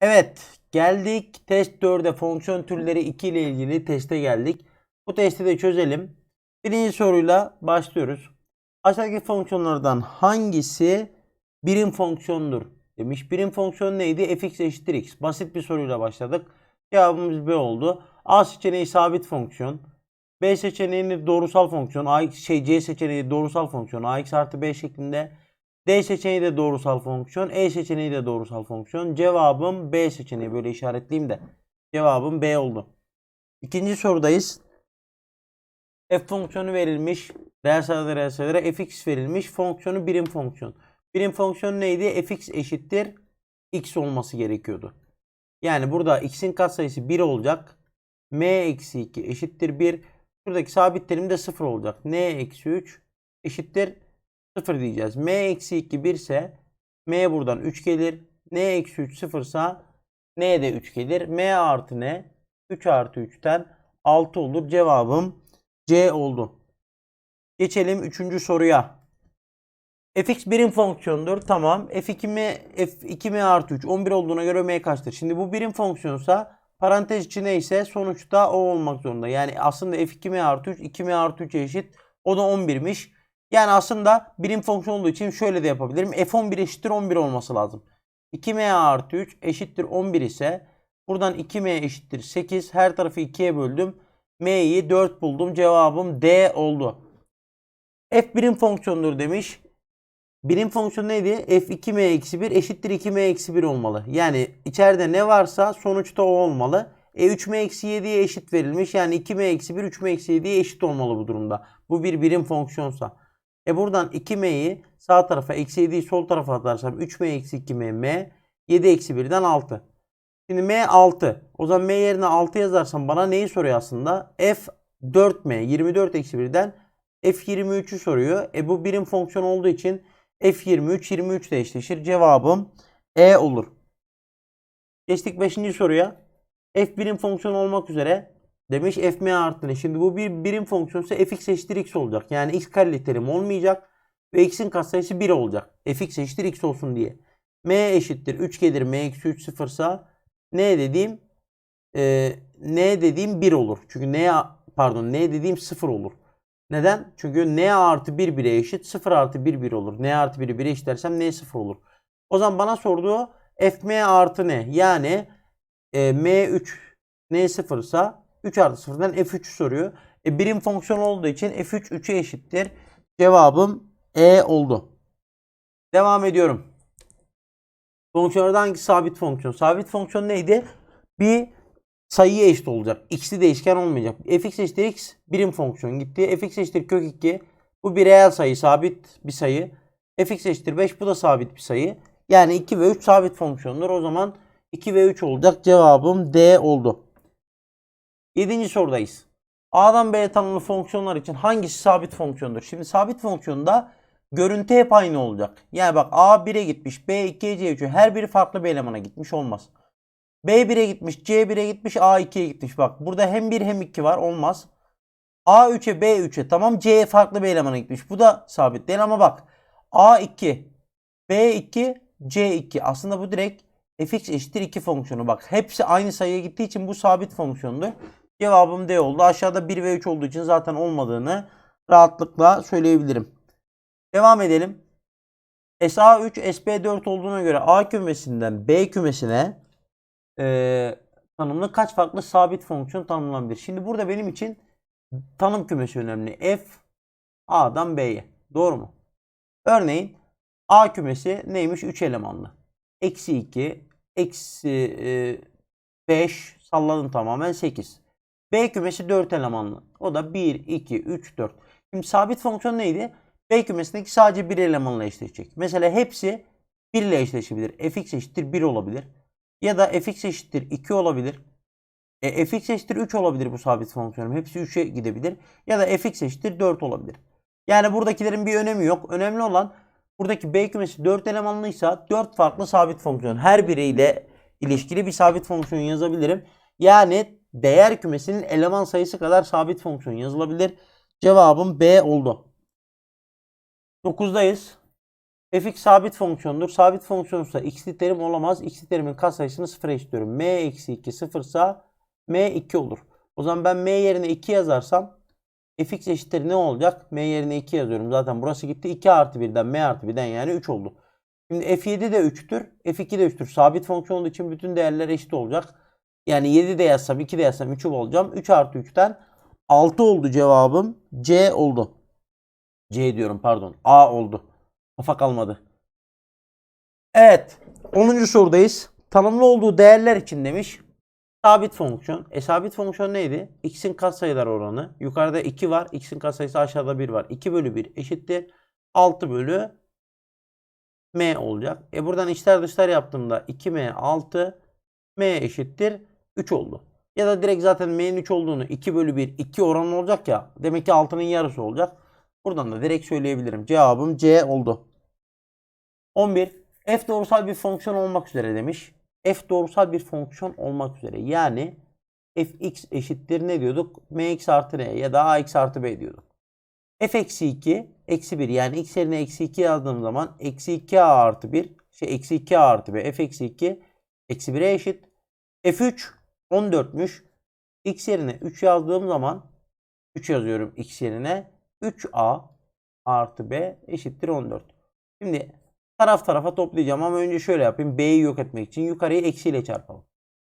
Evet geldik test 4'e fonksiyon türleri 2 ile ilgili teste geldik. Bu testi de çözelim. Birinci soruyla başlıyoruz. Aşağıdaki fonksiyonlardan hangisi birim fonksiyondur demiş. Birim fonksiyon neydi? fx eşittir x. Basit bir soruyla başladık. Cevabımız B oldu. A seçeneği sabit fonksiyon. B seçeneğini doğrusal fonksiyon. A, şey, C seçeneği doğrusal fonksiyon. ax artı b şeklinde. D seçeneği de doğrusal fonksiyon. E seçeneği de doğrusal fonksiyon. Cevabım B seçeneği. Böyle işaretleyeyim de. Cevabım B oldu. İkinci sorudayız. F fonksiyonu verilmiş. Reel sayılara reel sayılara fx verilmiş. Fonksiyonu birim fonksiyon. Birim fonksiyon neydi? fx eşittir x olması gerekiyordu. Yani burada x'in katsayısı 1 olacak. m eksi 2 eşittir 1. Şuradaki sabit terim de 0 olacak. n eksi 3 eşittir 0 diyeceğiz. m eksi 2 1 ise m buradan 3 gelir. n eksi 3 0 ise n de 3 gelir. m artı n 3 artı 3'ten 6 olur. Cevabım C oldu. Geçelim 3. soruya. fx birim fonksiyondur. Tamam. f2m f2m artı 3 11 olduğuna göre m kaçtır? Şimdi bu birim fonksiyonsa parantez içinde ise sonuçta o olmak zorunda. Yani aslında f2m artı 3 2m artı 3 eşit. O da 11'miş. Yani aslında birim fonksiyon olduğu için şöyle de yapabilirim. f11 eşittir 11 olması lazım. 2m artı 3 eşittir 11 ise buradan 2m eşittir 8. Her tarafı 2'ye böldüm. m'yi 4 buldum. Cevabım D oldu. f birim fonksiyondur demiş. Birim fonksiyon neydi? f2m eksi 1 eşittir 2m eksi 1 olmalı. Yani içeride ne varsa sonuçta o olmalı. E 3m eksi 7'ye eşit verilmiş. Yani 2m eksi 1 3m eksi 7'ye eşit olmalı bu durumda. Bu bir birim fonksiyonsa. E buradan 2m'yi sağ tarafa eksi 7'yi sol tarafa atarsam 3m eksi 2m m 7 eksi 1'den 6. Şimdi m 6. O zaman m yerine 6 yazarsam bana neyi soruyor aslında? f 4m 24 eksi 1'den f 23'ü soruyor. E bu birim fonksiyon olduğu için f 23 23 ile eşleşir. Cevabım E olur. Geçtik 5. soruya. f birim fonksiyon olmak üzere demiş f m artı ne? Şimdi bu bir birim fonksiyonsa fx eşittir x olacak. Yani x kareli terim olmayacak ve x'in katsayısı 1 olacak. fx eşittir x olsun diye. m eşittir 3 gelir m eksi 3 sıfırsa n dediğim e, n dediğim 1 olur. Çünkü n pardon n dediğim 0 olur. Neden? Çünkü n artı 1 1'e eşit 0 artı 1 1 olur. n artı 1'i 1'e eşitlersem n 0 olur. O zaman bana sorduğu fm artı ne? Yani e, m3 n 0 ise 3 artı 0'dan f3 soruyor. E, birim fonksiyon olduğu için f3 3'e eşittir. Cevabım E oldu. Devam ediyorum. Fonksiyonlarda hangisi sabit fonksiyon? Sabit fonksiyon neydi? Bir sayıya eşit olacak. X'li değişken olmayacak. fx eşittir x birim fonksiyon gitti. fx eşittir kök 2. Bu bir reel sayı, sabit bir sayı. fx eşittir 5 bu da sabit bir sayı. Yani 2 ve 3 sabit fonksiyonlar. O zaman 2 ve 3 olacak. Cevabım D oldu. 7. sorudayız. A'dan B'ye tanımlı fonksiyonlar için hangisi sabit fonksiyondur? Şimdi sabit fonksiyonda görüntü hep aynı olacak. Yani bak A 1'e gitmiş, B 2'ye C 3'e her biri farklı bir elemana gitmiş olmaz. B 1'e gitmiş, C 1'e gitmiş, A 2'ye gitmiş. Bak burada hem 1 hem 2 var olmaz. A 3'e B 3'e tamam C farklı bir elemana gitmiş. Bu da sabit değil ama bak A 2, B 2, C 2. Aslında bu direkt fx eşittir 2 fonksiyonu. Bak hepsi aynı sayıya gittiği için bu sabit fonksiyondur. Cevabım D oldu. Aşağıda 1 ve 3 olduğu için zaten olmadığını rahatlıkla söyleyebilirim. Devam edelim. SA3 SB4 olduğuna göre A kümesinden B kümesine e, tanımlı kaç farklı sabit fonksiyon tanımlanabilir? Şimdi burada benim için tanım kümesi önemli. F A'dan B'ye. Doğru mu? Örneğin A kümesi neymiş? 3 elemanlı. Eksi 2, eksi 5 salladım tamamen 8. B kümesi 4 elemanlı. O da 1, 2, 3, 4. Şimdi sabit fonksiyon neydi? B kümesindeki sadece bir elemanla eşleşecek. Mesela hepsi 1 ile eşleşebilir. fx eşittir 1 olabilir. Ya da fx eşittir 2 olabilir. E, fx eşittir 3 olabilir bu sabit fonksiyonum. Hepsi 3'e gidebilir. Ya da fx eşittir 4 olabilir. Yani buradakilerin bir önemi yok. Önemli olan buradaki B kümesi 4 elemanlıysa 4 farklı sabit fonksiyon. Her biriyle ilişkili bir sabit fonksiyon yazabilirim. Yani değer kümesinin eleman sayısı kadar sabit fonksiyon yazılabilir. Cevabım B oldu. 9'dayız. fx sabit fonksiyondur. Sabit fonksiyonsa x'li terim olamaz. X'li terimin katsayısını sıfıra eşitliyorum. m eksi 2 sıfırsa m 2 olur. O zaman ben m yerine 2 yazarsam fx eşittir ne olacak? m yerine 2 yazıyorum. Zaten burası gitti. 2 artı 1'den m artı 1'den yani 3 oldu. Şimdi f7 de 3'tür. f2 de 3'tür. Sabit fonksiyon olduğu için bütün değerler eşit olacak. Yani 7 de yazsam 2 de yazsam 3'ü bulacağım. 3 artı 3'ten 6 oldu cevabım. C oldu. C diyorum pardon. A oldu. Kafa kalmadı. Evet. 10. sorudayız. Tanımlı olduğu değerler için demiş. Sabit fonksiyon. E sabit fonksiyon neydi? X'in katsayılar oranı. Yukarıda 2 var. X'in katsayısı aşağıda 1 var. 2 bölü 1 eşittir. 6 bölü M olacak. E buradan içler dışlar yaptığımda 2M 6 M eşittir 3 oldu. Ya da direkt zaten M'nin 3 olduğunu 2 bölü 1 2 oranı olacak ya. Demek ki 6'nın yarısı olacak. Buradan da direkt söyleyebilirim. Cevabım C oldu. 11. F doğrusal bir fonksiyon olmak üzere demiş. F doğrusal bir fonksiyon olmak üzere. Yani fx eşittir ne diyorduk? mx artı n ya da ax artı b diyorduk. f eksi 2 eksi 1 yani x yerine eksi 2 yazdığım zaman eksi 2a artı 1 şey eksi 2a artı b f eksi 2 eksi 1'e eşit. f3 14'müş. x yerine 3 yazdığım zaman 3 yazıyorum x yerine 3a artı b eşittir 14. Şimdi taraf tarafa toplayacağım ama önce şöyle yapayım. B'yi yok etmek için yukarıyı eksiyle çarpalım.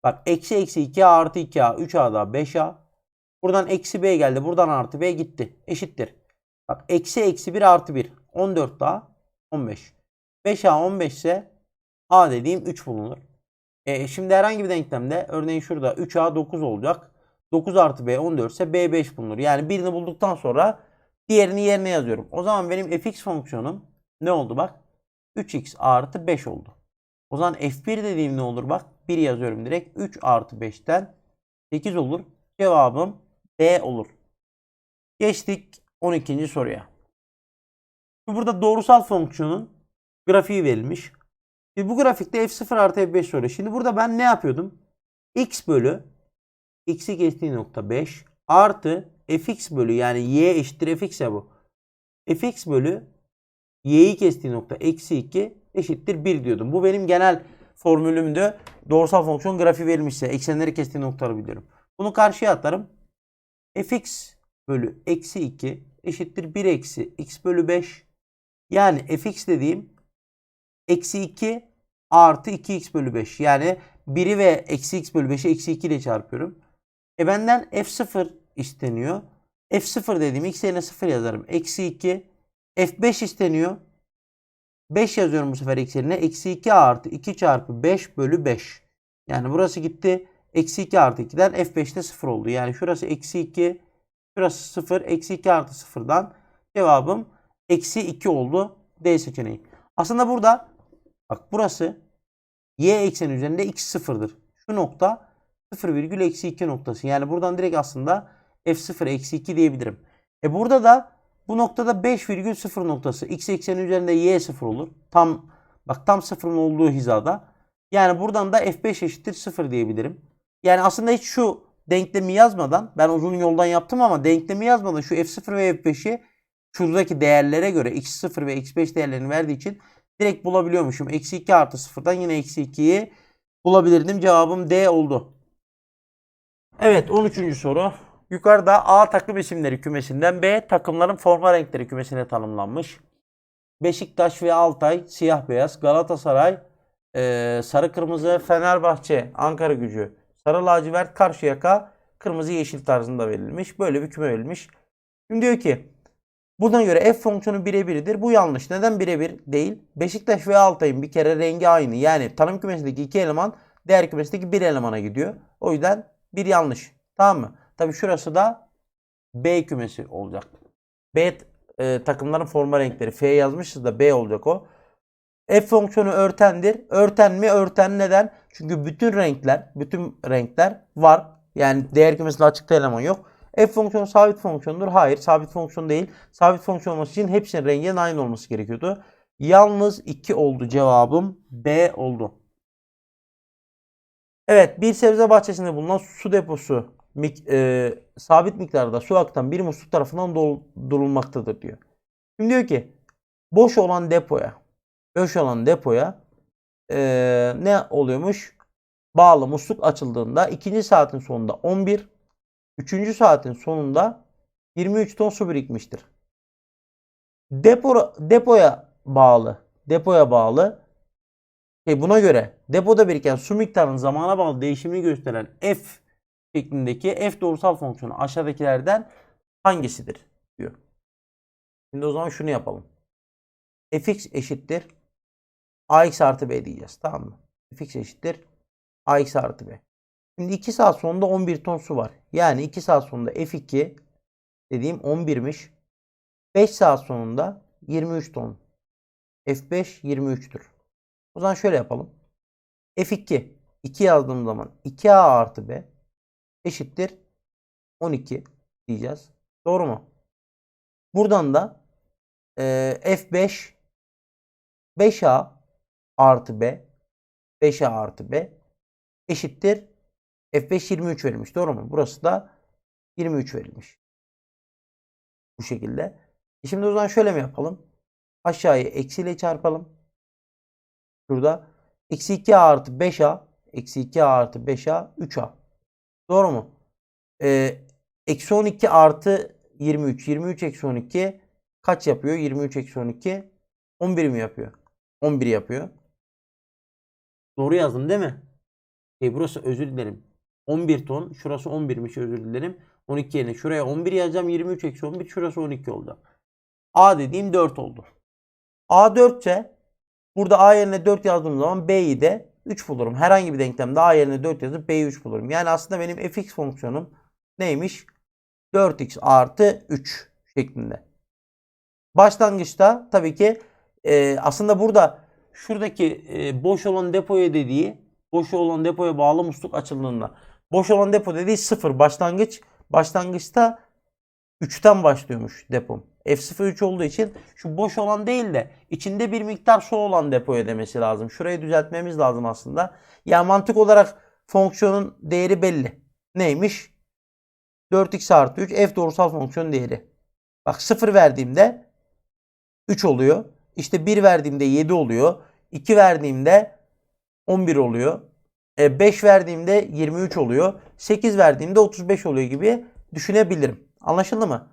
Bak eksi eksi 2a artı 2a 3a daha 5a. Buradan eksi b geldi. Buradan artı b gitti. Eşittir. Bak eksi eksi 1 artı 1. 14 daha 15. 5a 15 ise a dediğim 3 bulunur. E, şimdi herhangi bir denklemde örneğin şurada 3a 9 olacak. 9 artı b 14 ise b 5 bulunur. Yani birini bulduktan sonra diğerini yerine yazıyorum. O zaman benim fx fonksiyonum ne oldu bak? 3x artı 5 oldu. O zaman f1 dediğim ne olur bak? 1 yazıyorum direkt. 3 artı 5'ten 8 olur. Cevabım D olur. Geçtik 12. soruya. Burada doğrusal fonksiyonun grafiği verilmiş. Şimdi bu grafikte f0 artı f5 soruyor. Şimdi burada ben ne yapıyordum? x bölü x'i geçtiği nokta 5 artı fx bölü yani y eşittir fx ya bu. fx bölü y'yi kestiği nokta eksi 2 eşittir 1 diyordum. Bu benim genel formülümdü. Doğrusal fonksiyon grafiği verilmişse eksenleri kestiği noktaları biliyorum. Bunu karşıya atarım. fx bölü eksi 2 eşittir 1 eksi x bölü 5. Yani fx dediğim eksi 2 artı 2x bölü 5. Yani 1'i ve eksi x bölü 5'i eksi 2 ile çarpıyorum. E benden f0 isteniyor. f0 dediğim x yerine 0 yazarım. Eksi 2 F5 isteniyor. 5 yazıyorum bu sefer x yerine. Eksi 2 artı 2 çarpı 5 bölü 5. Yani burası gitti. Eksi 2 artı 2'den F5'te 0 oldu. Yani şurası eksi 2. Şurası 0. Eksi 2 artı 0'dan cevabım eksi 2 oldu. D seçeneği. Aslında burada bak burası y ekseni üzerinde x sıfırdır. Şu nokta 0 virgül eksi 2 noktası. Yani buradan direkt aslında f0 eksi 2 diyebilirim. E burada da bu noktada 5,0 noktası. X ekseni üzerinde y 0 olur. Tam bak tam sıfırın olduğu hizada. Yani buradan da f5 eşittir 0 diyebilirim. Yani aslında hiç şu denklemi yazmadan ben uzun yoldan yaptım ama denklemi yazmadan şu f0 ve f5'i şuradaki değerlere göre x0 ve x5 değerlerini verdiği için direkt bulabiliyormuşum. Eksi 2 artı 0'dan yine eksi 2'yi bulabilirdim. Cevabım D oldu. Evet 13. soru. Yukarıda A takım isimleri kümesinden B takımların forma renkleri kümesine tanımlanmış. Beşiktaş ve Altay siyah beyaz, Galatasaray e, sarı kırmızı, Fenerbahçe, Ankara gücü, sarı lacivert, Karşıyaka kırmızı yeşil tarzında verilmiş. Böyle bir küme verilmiş. Şimdi diyor ki buna göre f fonksiyonu birebiridir. Bu yanlış. Neden birebir değil? Beşiktaş ve Altay'ın bir kere rengi aynı. Yani tanım kümesindeki iki eleman değer kümesindeki bir elemana gidiyor. O yüzden bir yanlış. Tamam mı? Tabi şurası da B kümesi olacak. B e, takımların forma renkleri. F yazmışız da B olacak o. F fonksiyonu örtendir. Örten mi? Örten neden? Çünkü bütün renkler, bütün renkler var. Yani değer kümesinde açıkta eleman yok. F fonksiyonu sabit fonksiyondur. Hayır, sabit fonksiyon değil. Sabit fonksiyon olması için hepsinin renginin aynı olması gerekiyordu. Yalnız 2 oldu cevabım. B oldu. Evet, bir sebze bahçesinde bulunan su deposu mik, e, sabit miktarda su akıtan bir musluk tarafından doldurulmaktadır diyor. Şimdi diyor ki boş olan depoya boş olan depoya eee, ne oluyormuş? Bağlı musluk açıldığında ikinci saatin sonunda 11, üçüncü saatin sonunda 23 ton su birikmiştir. Depo, depoya bağlı, depoya bağlı e buna göre depoda biriken su miktarının zamana bağlı değişimini gösteren f şeklindeki f doğrusal fonksiyonu aşağıdakilerden hangisidir diyor. Şimdi o zaman şunu yapalım. fx eşittir ax artı b diyeceğiz. Tamam mı? fx eşittir ax artı b. Şimdi 2 saat sonunda 11 ton su var. Yani 2 saat sonunda f2 dediğim 11'miş. 5 saat sonunda 23 ton. f5 23'tür. O zaman şöyle yapalım. f2 2 yazdığım zaman 2a artı b eşittir 12 diyeceğiz. Doğru mu? Buradan da e, f5 5a artı b 5a artı b eşittir f5 23 verilmiş. Doğru mu? Burası da 23 verilmiş. Bu şekilde. E Şimdi o zaman şöyle mi yapalım? Aşağıyı eksiyle çarpalım. Şurada eksi 2a artı 5a eksi 2a artı 5a 3a. Doğru mu? Ee, eksi 12 artı 23. 23 eksi 12 kaç yapıyor? 23 eksi 12 11 mi yapıyor? 11 yapıyor. Doğru yazdım değil mi? E burası özür dilerim. 11 ton. Şurası 11'miş özür dilerim. 12 yerine şuraya 11 yazacağım. 23 eksi 11 şurası 12 oldu. A dediğim 4 oldu. A 4 ise burada A yerine 4 yazdığım zaman B'yi de 3 bulurum. Herhangi bir denklemde A yerine 4 yazıp B'yi 3 bulurum. Yani aslında benim fx fonksiyonum neymiş? 4x artı 3 şeklinde. Başlangıçta tabii ki e, aslında burada şuradaki e, boş olan depoya dediği boş olan depoya bağlı musluk açıldığında boş olan depo dediği 0 başlangıç başlangıçta 3'ten başlıyormuş depom. F03 olduğu için şu boş olan değil de içinde bir miktar su olan depoya demesi lazım. Şurayı düzeltmemiz lazım aslında. Yani mantık olarak fonksiyonun değeri belli. Neymiş? 4x artı 3 f doğrusal fonksiyon değeri. Bak 0 verdiğimde 3 oluyor. İşte 1 verdiğimde 7 oluyor. 2 verdiğimde 11 oluyor. 5 verdiğimde 23 oluyor. 8 verdiğimde 35 oluyor gibi düşünebilirim. Anlaşıldı mı?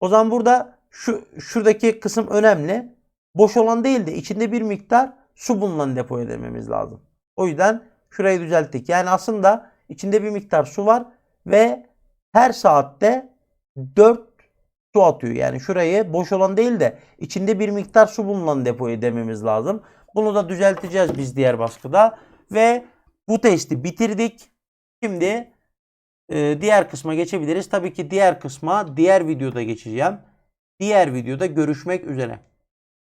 O zaman burada şu şuradaki kısım önemli. Boş olan değil de içinde bir miktar su bulunan depoya dememiz lazım. O yüzden şurayı düzelttik. Yani aslında içinde bir miktar su var ve her saatte 4 su atıyor. Yani şurayı boş olan değil de içinde bir miktar su bulunan depoya dememiz lazım. Bunu da düzelteceğiz biz diğer baskıda. Ve bu testi bitirdik. Şimdi e, diğer kısma geçebiliriz. Tabii ki diğer kısma diğer videoda geçeceğim. Diğer videoda görüşmek üzere.